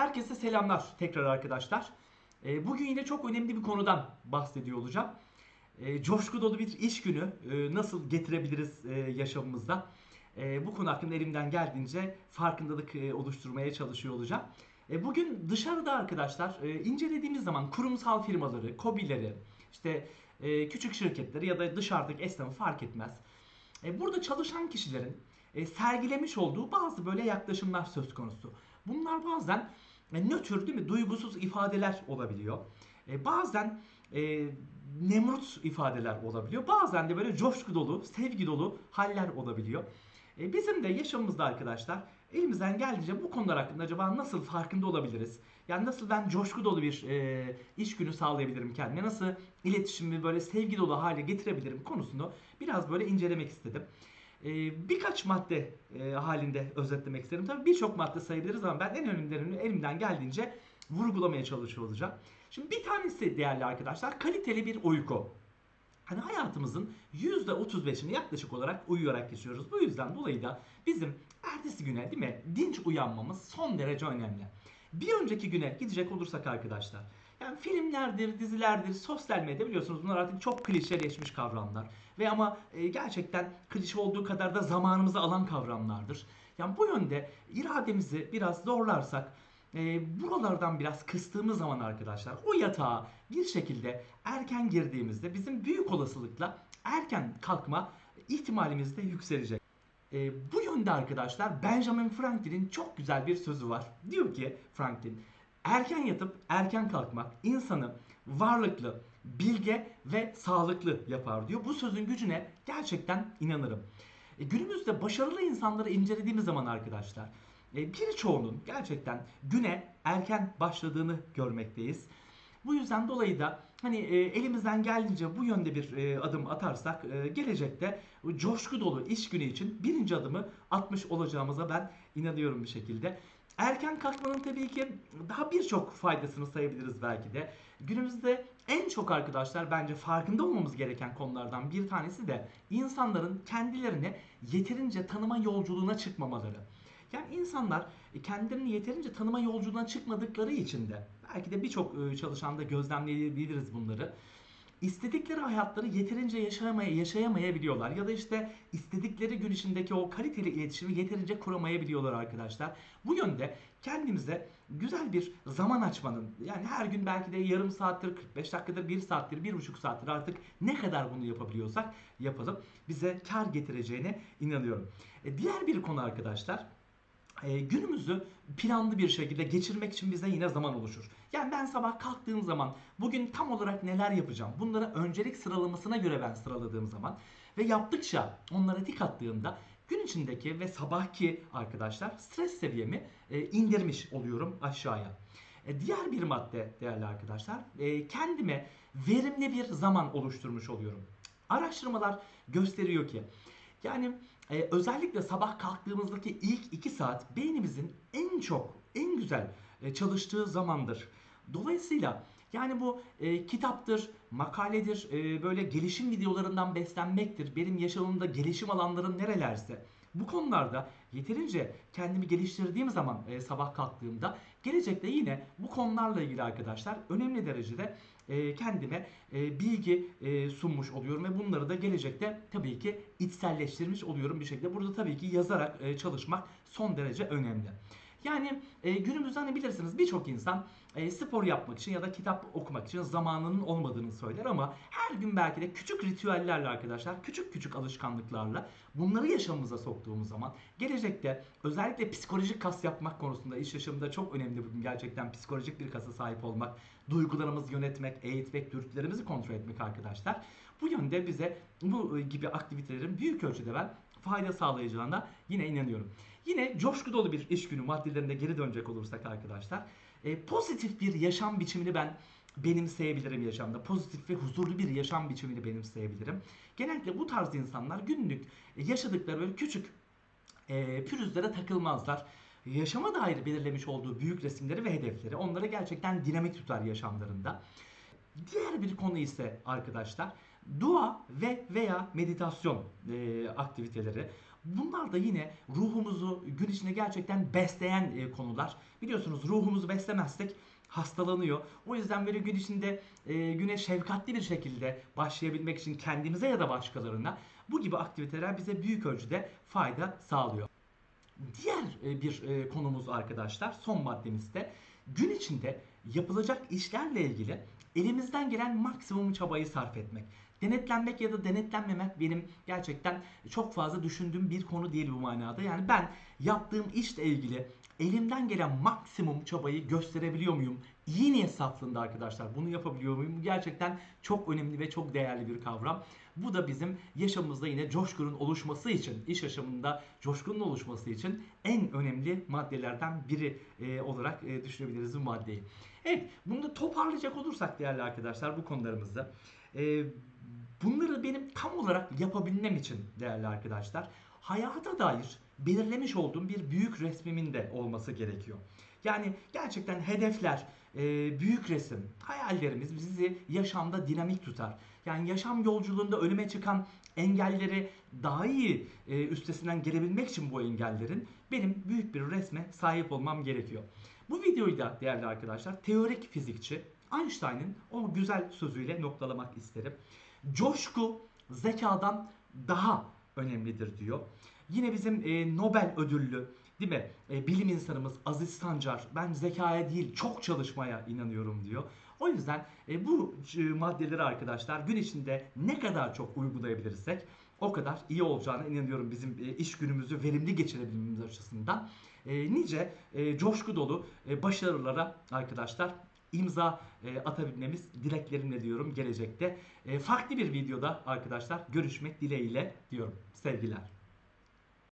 Herkese selamlar tekrar arkadaşlar. Ee, Bugün yine çok önemli bir konudan bahsediyor olacağım. Ee, Coşku dolu bir iş günü e, nasıl getirebiliriz e, yaşamımızda? E, Bu konu hakkında elimden geldiğince farkındalık e, oluşturmaya çalışıyor olacağım. Bugün dışarıda arkadaşlar incelediğimiz zaman kurumsal firmaları, KOBİ'leri, işte küçük şirketleri ya da dışarıdaki esnafı fark etmez. Burada çalışan kişilerin sergilemiş olduğu bazı böyle yaklaşımlar söz konusu. Bunlar bazen e, nötr değil mi? Duygusuz ifadeler olabiliyor. E, bazen e, nemrut ifadeler olabiliyor. Bazen de böyle coşku dolu, sevgi dolu haller olabiliyor. E, bizim de yaşamımızda arkadaşlar elimizden geldiğince bu konular hakkında acaba nasıl farkında olabiliriz? Yani nasıl ben coşku dolu bir e, iş günü sağlayabilirim kendime? Nasıl iletişimi böyle sevgi dolu hale getirebilirim konusunu biraz böyle incelemek istedim. E, birkaç madde e, halinde özetlemek isterim. Tabii birçok madde sayabiliriz ama ben en önemlilerini elimden geldiğince vurgulamaya çalışıyor olacağım. Şimdi bir tanesi değerli arkadaşlar kaliteli bir uyku. Hani hayatımızın %35'ini yaklaşık olarak uyuyarak geçiyoruz. Bu yüzden dolayı da bizim ertesi güne değil mi dinç uyanmamız son derece önemli. Bir önceki güne gidecek olursak arkadaşlar. Yani filmlerdir, dizilerdir, sosyal medya biliyorsunuz bunlar artık çok klişeleşmiş kavramlar. Ve ama e, gerçekten klişe olduğu kadar da zamanımızı alan kavramlardır. Yani bu yönde irademizi biraz zorlarsak e, buralardan biraz kıstığımız zaman arkadaşlar o yatağa bir şekilde erken girdiğimizde bizim büyük olasılıkla erken kalkma ihtimalimiz de yükselecek. E, bu yönde arkadaşlar Benjamin Franklin'in çok güzel bir sözü var. Diyor ki Franklin, erken yatıp erken kalkmak insanı varlıklı, bilge ve sağlıklı yapar diyor. Bu sözün gücüne gerçekten inanırım. E, günümüzde başarılı insanları incelediğimiz zaman arkadaşlar e, birçoğunun gerçekten güne erken başladığını görmekteyiz. Bu yüzden dolayı da hani e, elimizden geldiğince bu yönde bir e, adım atarsak e, gelecekte coşku dolu iş günü için birinci adımı atmış olacağımıza ben inanıyorum bir şekilde. Erken kalkmanın tabii ki daha birçok faydasını sayabiliriz belki de. Günümüzde en çok arkadaşlar bence farkında olmamız gereken konulardan bir tanesi de insanların kendilerini yeterince tanıma yolculuğuna çıkmamaları. Yani insanlar kendilerini yeterince tanıma yolculuğuna çıkmadıkları için de belki de birçok e, çalışanda gözlemleyebiliriz bunları. İstedikleri hayatları yeterince yaşamaya, yaşayamayabiliyorlar ya da işte istedikleri gün içindeki o kaliteli iletişimi yeterince kuramayabiliyorlar arkadaşlar. Bu yönde kendimize güzel bir zaman açmanın yani her gün belki de yarım saattir, 45 dakikadır, 1 saattir, 1,5 saattir artık ne kadar bunu yapabiliyorsak yapalım bize kar getireceğine inanıyorum. E, diğer bir konu arkadaşlar e, günümüzü planlı bir şekilde geçirmek için bize yine zaman oluşur. Yani ben sabah kalktığım zaman bugün tam olarak neler yapacağım? Bunları öncelik sıralamasına göre ben sıraladığım zaman ve yaptıkça onlara tik attığımda gün içindeki ve sabahki arkadaşlar stres seviyemi e, indirmiş oluyorum aşağıya. E, diğer bir madde değerli arkadaşlar e, kendime verimli bir zaman oluşturmuş oluyorum. Araştırmalar gösteriyor ki yani e, özellikle sabah kalktığımızdaki ilk 2 saat beynimizin en çok, en güzel e, çalıştığı zamandır. Dolayısıyla yani bu e, kitaptır, makaledir, e, böyle gelişim videolarından beslenmektir. Benim yaşamımda gelişim alanlarım nerelerse bu konularda yeterince kendimi geliştirdiğim zaman e, sabah kalktığımda gelecekte yine bu konularla ilgili arkadaşlar önemli derecede e, kendime e, bilgi e, sunmuş oluyorum ve bunları da gelecekte tabii ki içselleştirmiş oluyorum bir şekilde. Burada tabii ki yazarak çalışmak son derece önemli. Yani e, günümüzde hani bilirsiniz birçok insan e, spor yapmak için ya da kitap okumak için zamanının olmadığını söyler ama her gün belki de küçük ritüellerle arkadaşlar, küçük küçük alışkanlıklarla bunları yaşamımıza soktuğumuz zaman gelecekte özellikle psikolojik kas yapmak konusunda iş yaşamında çok önemli bugün gerçekten psikolojik bir kasa sahip olmak, duygularımızı yönetmek, eğitmek, dürtülerimizi kontrol etmek arkadaşlar. Bu yönde bize bu gibi aktivitelerin büyük ölçüde ben fayda sağlayacağına yine inanıyorum. Yine coşku dolu bir iş günü maddelerinde geri dönecek olursak arkadaşlar e, pozitif bir yaşam biçimini ben benimseyebilirim yaşamda. Pozitif ve huzurlu bir yaşam biçimini benimseyebilirim. Genellikle bu tarz insanlar günlük yaşadıkları böyle küçük e, pürüzlere takılmazlar. Yaşama dair belirlemiş olduğu büyük resimleri ve hedefleri onları gerçekten dinamik tutar yaşamlarında. Diğer bir konu ise arkadaşlar dua ve veya meditasyon e, aktiviteleri. Bunlar da yine ruhumuzu gün içinde gerçekten besleyen e, konular. Biliyorsunuz ruhumuzu beslemezsek hastalanıyor. O yüzden böyle gün içinde e, güne şefkatli bir şekilde başlayabilmek için kendimize ya da başkalarına bu gibi aktiviteler bize büyük ölçüde fayda sağlıyor. Diğer e, bir e, konumuz arkadaşlar son maddemizde gün içinde yapılacak işlerle ilgili elimizden gelen maksimum çabayı sarf etmek. Denetlenmek ya da denetlenmemek benim gerçekten çok fazla düşündüğüm bir konu değil bu manada. Yani ben yaptığım işle ilgili elimden gelen maksimum çabayı gösterebiliyor muyum? İyi niyet saflığında arkadaşlar bunu yapabiliyor muyum? Bu gerçekten çok önemli ve çok değerli bir kavram. Bu da bizim yaşamımızda yine coşkunun oluşması için, iş yaşamında coşkunun oluşması için en önemli maddelerden biri e, olarak e, düşünebiliriz bu maddeyi. Evet, bunu da toparlayacak olursak değerli arkadaşlar bu konularımızda. E, bunları benim tam olarak yapabilmem için değerli arkadaşlar, hayata dair belirlemiş olduğum bir büyük resmimin de olması gerekiyor. Yani gerçekten hedefler, e, büyük resim, hayallerimiz bizi yaşamda dinamik tutar. Yani yaşam yolculuğunda önüme çıkan engelleri daha iyi e, üstesinden gelebilmek için bu engellerin benim büyük bir resme sahip olmam gerekiyor. Bu videoyu da değerli arkadaşlar teorik fizikçi Einstein'ın o güzel sözüyle noktalamak isterim. Coşku zekadan daha önemlidir diyor. Yine bizim e, Nobel ödüllü değil mi? E, bilim insanımız Aziz Sancar ben zekaya değil çok çalışmaya inanıyorum diyor. O yüzden e, bu e, maddeleri arkadaşlar gün içinde ne kadar çok uygulayabilirsek o kadar iyi olacağına inanıyorum bizim e, iş günümüzü verimli geçirebilmemiz açısından. E, nice e, coşku dolu e, başarılara arkadaşlar imza e, atabilmemiz dileklerimle diyorum gelecekte. E, farklı bir videoda arkadaşlar görüşmek dileğiyle diyorum. Sevgiler.